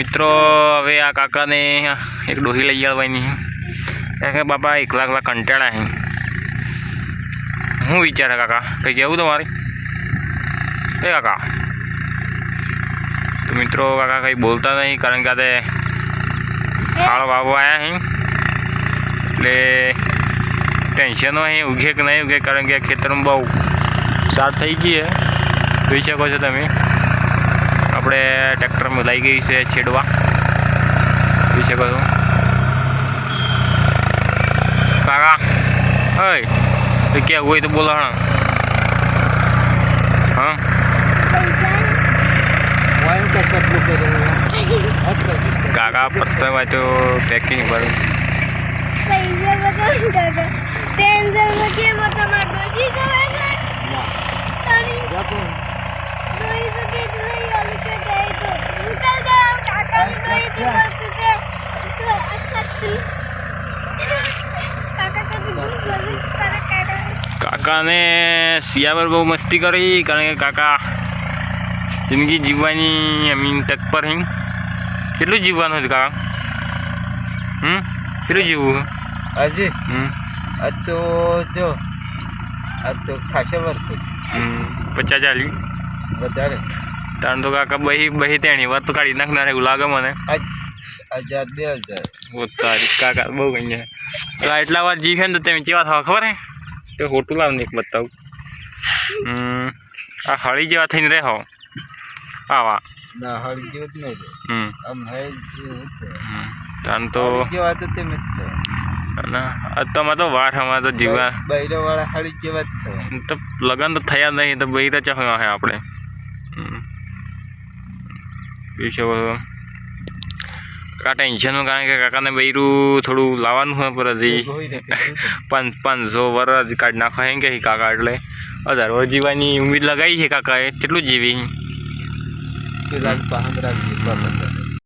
મિત્રો હવે આ કાકાને એક ડોહી લઈ આવવાની છે. કે બાપા એકલા એકલા કંટાળા છે શું વિચારે કાકા કંઈ કહેવું તમારે? એ કાકા. તો મિત્રો કાકા કંઈ બોલતા નહીં કારણ કે આ તે ફાળ વાવવા આવ્યા છે એટલે ટેન્શનો અહીં ઉગે કે નહીં ઉગે કારણ કે ખેતરમાં બહુ સાર થઈ ગઈ છે જોઈ શકો છો તમે. આપણે ટ્રેક્ટરમાં લઈ ગઈ છે છેડવા. જોઈ શકો છો. કાકા હોય તો ક્યાં હોય તો બોલો હા? કાકા પત્તા વાંચો પેકિંગ પર. કાકા ટેન્શનમાં કેમ હતા મારા ડોસી જવા છે તારી ડોઈ તો તે જ લઈ આવી કે જાય તો ઉતર ગયા કાકાની ડોઈ તો કરતું કે તો અચ્છા થી કાકા તો બધું બોલું તારા કાકા કાકાને શિયાબર બહુ મસ્તી કરી કારણ કે કાકા જિંદગી જીવવાની અમીન તક પર હિંગ કેટલું જીવવાનું છે કાકા? હમ? કેટલું જીવવું હજી હમ. આ તો જો આ તો ખાસા વર્ષ હમ. પચાસ ચાલી. વધારે. તાણ તો કાકા બહી બહી તેણી. વાત તો કાઢી નાખનાર એવું લાગે મને. હજાર બે હજાર. કાકા બહુ કઈ એટલા વાર જીવે ને તો તમે કેવા થવા ખબર હે? તો હોટું લાવ ને એક બતાવું. આ હળી જેવા થઈને રહો. આવા તો તેમ તો વાર અમારે તો જીવા બૈરા તો લગન તો થયા નહીં તો તો ચાહ આપણે. હમ. કાકા ટેન્શનનું કારણ કે કાકાને બૈરું થોડું લાવવાનું હોય પર હજી. પાંચ પાંચસો વર્ષ કાઢી નાખવા એમ કે કાકા એટલે. હજાર વર્ષ જીવવાની ઉમેદ લગાવી છે કાકાએ કેટલું જીવી